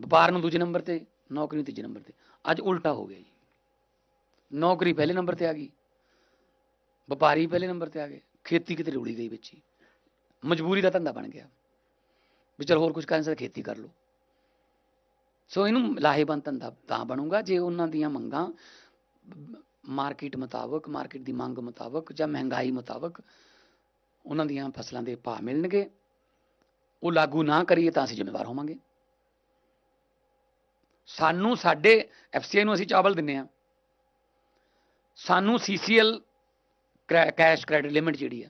ਵਪਾਰ ਨੂੰ ਦੂਜੇ ਨੰਬਰ ਤੇ, ਨੌਕਰੀ ਨੂੰ ਤੀਜੇ ਨੰਬਰ ਤੇ। ਅੱਜ ਉਲਟਾ ਹੋ ਗਿਆ ਜੀ। ਨੌਕਰੀ ਪਹਿਲੇ ਨੰਬਰ ਤੇ ਆ ਗਈ। ਵਪਾਰੀ ਪਹਿਲੇ ਨੰਬਰ ਤੇ ਆ ਗਏ। ਖੇਤੀ ਕਿਤੇ ਰੁੜੀ ਗਈ ਵਿੱਚ ਹੀ। ਮਜਬੂਰੀ ਦਾ ਧੰਦਾ ਬਣ ਗਿਆ। ਵੀ ਚਲ ਹੋਰ ਕੁਝ ਕਰਨ ਸੇ ਖੇਤੀ ਕਰ ਲਓ। ਸੋ ਇਹਨੂੰ ਲਾਹੇਵੰਦ ਧੰਦਾ ਤਾਂ ਬਣੂਗਾ ਜੇ ਉਹਨਾਂ ਦੀਆਂ ਮੰਗਾਂ ਮਾਰਕੀਟ ਮੁਤਾਬਕ, ਮਾਰਕੀਟ ਦੀ ਮੰਗ ਮੁਤਾਬਕ ਜਾਂ ਮਹਿੰਗਾਈ ਮੁਤਾਬਕ ਉਹਨਾਂ ਦੀਆਂ ਫਸਲਾਂ ਦੇ ਭਾਅ ਮਿਲਣਗੇ। ਉਹ ਲਾਗੂ ਨਾ ਕਰੀਏ ਤਾਂ ਅਸੀਂ ਜ਼ਿੰਮੇਵਾਰ ਹੋਵਾਂਗੇ। ਸਾਨੂੰ ਸਾਡੇ ਐਫਸੀਆਈ ਨੂੰ ਅਸੀਂ ਚਾਵਲ ਦਿੰਨੇ ਆ। ਸਾਨੂੰ ਸੀਸੀਐਲ ਕੈਸ਼ ਕ੍ਰੈਡਿਟ ਲਿਮਿਟ ਜਿਹੜੀ ਆ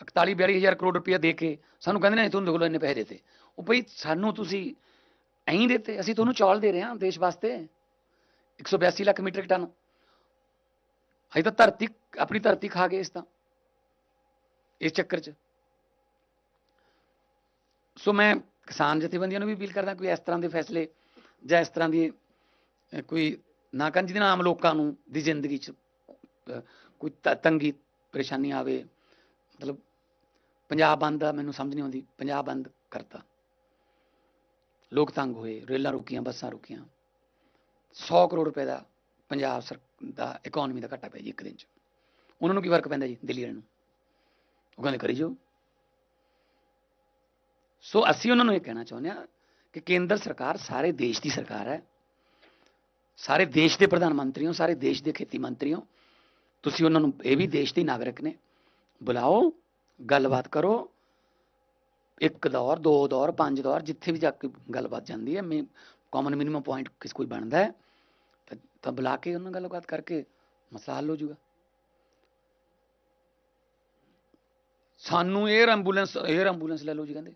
41 42000 ਕਰੋੜ ਰੁਪਇਆ ਦੇ ਕੇ ਸਾਨੂੰ ਕਹਿੰਦੇ ਨੇ ਤੁਹਾਨੂੰ ਦੇਖੋ ਇੰਨੇ ਪੈਸੇ ਦਿੱਤੇ। ਉਹ ਭਈ ਸਾਨੂੰ ਤੁਸੀਂ ਐਂ ਦਿੱਤੇ, ਅਸੀਂ ਤੁਹਾਨੂੰ ਚੌਲ ਦੇ ਰਹੇ ਹਾਂ ਦੇਸ਼ ਵਾਸਤੇ 182 ਲੱਖ ਮੀਟ੍ਰਿਕ ਟਨ। ਅਸੀਂ ਤਾਂ ਧਰਤੀ, ਆਪਣੀ ਧਰਤੀ ਖਾ ਗਏ ਇਸ ਤਾਂ, ਇਸ ਚੱਕਰ 'ਚ। ਸੋ ਮੈਂ ਕਿਸਾਨ ਜਥੇਬੰਦੀਆਂ ਨੂੰ ਵੀ ਅਪੀਲ ਕਰਦਾ ਕੋਈ ਇਸ ਤਰ੍ਹਾਂ ਦੇ ਫੈਸਲੇ ਜਾਂ ਇਸ ਤਰ੍ਹਾਂ ਦੀ ਕੋਈ ਨਾ ਕਰਨ ਜਿਹਦੇ ਨਾਲ ਆਮ ਲੋਕਾਂ ਨੂੰ ਦੀ ਜ਼ਿੰਦਗੀ 'ਚ ਕੋਈ ਤ- ਤੰਗੀ, ਪਰੇਸ਼ਾਨੀ ਆਵੇ, ਮਤਲਬ ਪੰਜਾਬ ਬੰਦ ਦਾ ਮੈਨੂੰ ਸਮਝ ਨਹੀਂ ਆਉਂਦੀ, ਪੰਜਾਬ ਬੰਦ ਕਰਤਾ। ਲੋਕ ਤੰਗ ਹੋਏ, ਰੇਲਾਂ ਰੁਕੀਆਂ, ਬੱਸਾਂ ਰੁਕੀਆਂ। 100 ਕਰੋੜ ਰੁਪਏ ਦਾ ਪੰਜਾਬ ਸਰ, ਦਾ ਇਕਨੋਮੀ ਦਾ ਘਾਟਾ ਪਿਆ ਜੀ ਇੱਕ ਦਿਨ 'ਚ। ਉਹਨਾਂ ਨੂੰ ਕੀ ਫ਼ਰਕ ਪੈਂਦਾ ਜੀ, ਦਿੱਲੀ ਵਾਲਿਆਂ ਨੂੰ? ਉਹ ਕਹਿੰਦੇ, ਕਰੀ ਜਾਓ। ਸੋ ਅਸੀਂ ਉਹਨਾਂ ਨੂੰ ਇਹ ਕਹਿਣਾ ਚਾਹੁੰਦੇ ਹਾਂ ਕਿ ਕੇਂਦਰ ਸਰਕਾਰ ਸਾਰੇ ਦੇਸ਼ ਦੀ ਸਰਕਾਰ ਹੈ। ਸਾਰੇ ਦੇਸ਼ ਦੇ ਪ੍ਰਧਾਨ ਮੰਤਰੀ ਹੋ ਸਾਰੇ ਦੇਸ਼ ਦੇ ਖੇਤੀ ਮੰਤਰੀ ਹੋ ਤੁਸੀਂ ਉਹਨਾਂ ਨੂੰ, ਇਹ ਵੀ ਦੇਸ਼ ਦੇ ਨਾਗਰਿਕ ਨੇ। ਬੁਲਾਓ, ਗੱਲਬਾਤ ਕਰੋ। ਇੱਕ ਦੌਰ, ਦੋ ਦੌਰ, ਪੰਜ ਦੌਰ, ਜਿੱਥੇ ਵੀ ਜਾ ਕੇ ਗੱਲਬਾਤ ਜਾਂਦੀ ਹੈ, ਮੈਂ ਕਾਮਨ ਮਿਨੀਮਮ ਪੁਆਇੰਟ ਕਿਸ ਕੋਈ ਬਣਦਾ ਹੈ, ਤਾਂ- ਤਾਂ ਬੁਲਾ ਕੇ ਉਹਨਾਂ ਨਾਲ ਗੱਲਬਾਤ ਕਰਕੇ ਮਸਲਾ ਹੱਲ ਹੋ ਜਾਊਗਾ। ਸਾਨੂੰ 에ਅਰ ਐਂਬੂਲੈਂਸ 에ਅਰ ਐਂਬੂਲੈਂਸ ਲੈ ਲਓ ਜੀ, ਕਹਿੰਦੇ।